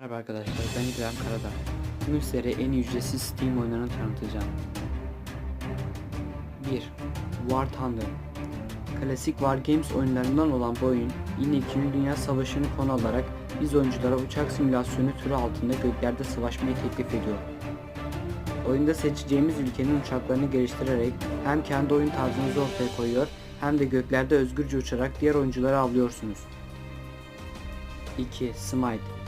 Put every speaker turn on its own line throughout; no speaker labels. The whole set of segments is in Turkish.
Merhaba arkadaşlar ben İbrahim Karadağ. Bugün sizlere en ücretsiz Steam oyunlarını tanıtacağım. 1. War Thunder Klasik War Games oyunlarından olan bu oyun yine 2. Dünya Savaşı'nı konu alarak biz oyunculara uçak simülasyonu türü altında göklerde savaşmayı teklif ediyor. Oyunda seçeceğimiz ülkenin uçaklarını geliştirerek hem kendi oyun tarzınızı ortaya koyuyor hem de göklerde özgürce uçarak diğer oyuncuları avlıyorsunuz. 2. Smite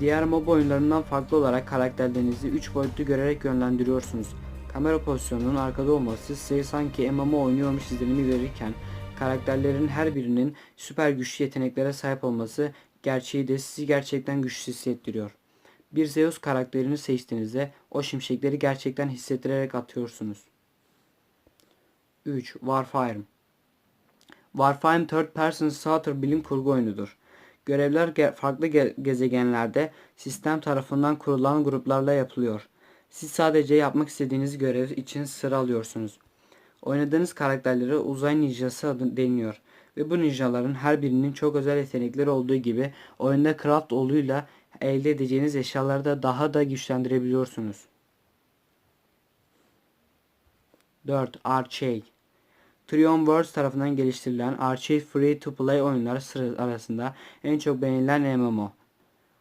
Diğer MOBA oyunlarından farklı olarak karakterlerinizi 3 boyutlu görerek yönlendiriyorsunuz. Kamera pozisyonunun arkada olması size sanki MMO oynuyormuş izlenimi verirken karakterlerin her birinin süper güçlü yeteneklere sahip olması gerçeği de sizi gerçekten güçlü hissettiriyor. Bir Zeus karakterini seçtiğinizde o şimşekleri gerçekten hissettirerek atıyorsunuz. 3. Warframe Warframe Third Person Shooter bilim kurgu oyunudur. Görevler farklı ge- gezegenlerde sistem tarafından kurulan gruplarla yapılıyor. Siz sadece yapmak istediğiniz görev için sıra alıyorsunuz. Oynadığınız karakterlere uzay ninjası adı deniliyor ve bu ninjaların her birinin çok özel yetenekleri olduğu gibi oyunda craft oluyla elde edeceğiniz eşyaları da daha da güçlendirebiliyorsunuz. 4. Arcade Trion Worlds tarafından geliştirilen Arcade Free to Play oyunlar sıra arasında en çok beğenilen MMO.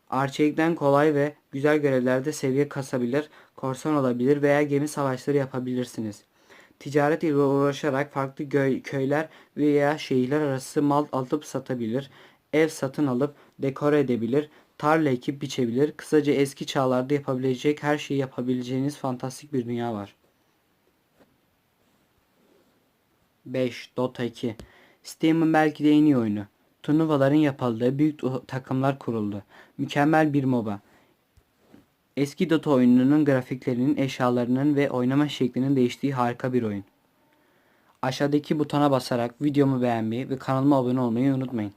Arcade'den kolay ve güzel görevlerde seviye kasabilir, korsan olabilir veya gemi savaşları yapabilirsiniz. Ticaret ile uğraşarak farklı köyler veya şehirler arası mal alıp satabilir, ev satın alıp dekore edebilir, tarla ekip biçebilir, kısaca eski çağlarda yapabilecek her şeyi yapabileceğiniz fantastik bir dünya var. 5. Dota 2 Steam'in belki de en iyi oyunu. Turnuvaların yapıldığı büyük takımlar kuruldu. Mükemmel bir MOBA. Eski Dota oyununun grafiklerinin, eşyalarının ve oynama şeklinin değiştiği harika bir oyun. Aşağıdaki butona basarak videomu beğenmeyi ve kanalıma abone olmayı unutmayın.